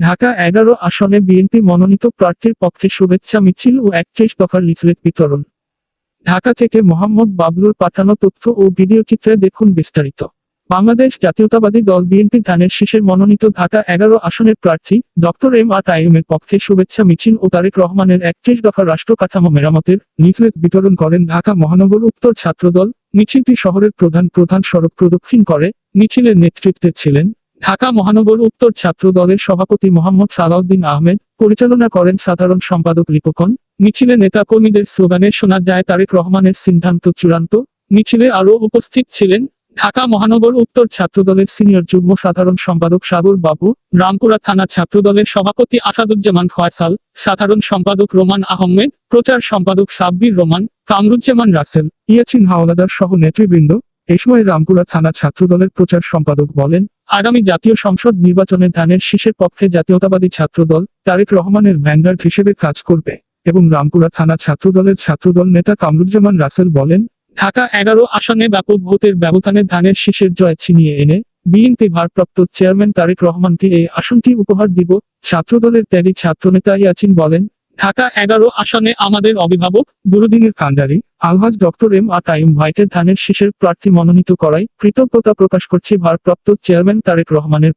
ঢাকা এগারো আসনে বিএনপি মনোনীত প্রার্থীর পক্ষে শুভেচ্ছা মিছিল ও একত্রিশ দফার লিফলেট বিতরণ। ঢাকা থেকে মোহাম্মদ বাবলুর পাঠানো তথ্য ও ভিডিও চিত্রে দেখুন বিস্তারিত। বাংলাদেশ জাতীয়তাবাদী দল বিএনপি ধানের শীষের মনোনীত ঢাকা এগারো আসনের প্রার্থী ডক্টর এম আর তাইমের পক্ষে শুভেচ্ছা মিছিল ও তারেক রহমানের একত্রিশ দফা রাষ্ট্র কাঠামো মেরামতের লিফলেট বিতরণ করেন ঢাকা মহানগর উত্তর ছাত্রদল। মিছিলটি শহরের প্রধান প্রধান সড়ক প্রদক্ষিণ করে। মিছিলের নেতৃত্বে ছিলেন ঢাকা মহানগর উত্তর ছাত্র দলের সভাপতি মোহাম্মদ সালাউদ্দিন আহমেদ পরিচালনা করেন সাধারণ সম্পাদক রিপকন। মিছিলে নেতাকর্মীদের স্লোগানে শোনা যায় তারেক রহমানের সিদ্ধান্ত চূড়ান্ত। মিছিলে আরও উপস্থিত ছিলেন ঢাকা মহানগর উত্তর ছাত্রদলের সিনিয়র যুগ্ম সাধারণ সম্পাদক সাগর বাবু, রামপুরা থানা ছাত্রদলের সভাপতি আসাদুজ্জামান ফয়সাল, সাধারণ সম্পাদক রোমান আহমেদ, প্রচার সম্পাদক সাব্বির রোমান, কামরুজ্জামান রাসেল ইয়াছিন হাওলাদার সহ নেতৃবৃন্দ। এ সময় রামপুরা থানা ছাত্রদলের প্রচার সম্পাদক বলেন, আগামী জাতীয় সংসদ নির্বাচনে ধানের শীষের পক্ষে জাতীয়তাবাদী ছাত্রদল তারেক রহমানের ভ্যানগার্ড হিসেবে কাজ করবে এবং রামপুরা থানা ছাত্রদলের ছাত্রদল নেতা কামরুজ্জামান রাসেল বলেন, ঢাকা এগারো আসনে ব্যাপক ভোটের ব্যবধানে ধানের শীষের জয় ছিনিয়ে এনে বিএনপি ভারপ্রাপ্ত চেয়ারম্যান তারেক রহমানকে এই আসনটি উপহার দিব। ছাত্রদলের ত্যাগী ছাত্রনেতা ইয়াচিন বলেন ঢাকা এগারো আসনে আমাদের অভিভাবক বুরুদিনের কান্ডারি আলহাজ ডক্টর এম আর তাইম হোয়াইটের ধানের শেষের প্রার্থী মনোনীত করায় কৃতজ্ঞতা প্রকাশ করছে ভারপ্রাপ্ত চেয়ারম্যান তারেক রহমানের!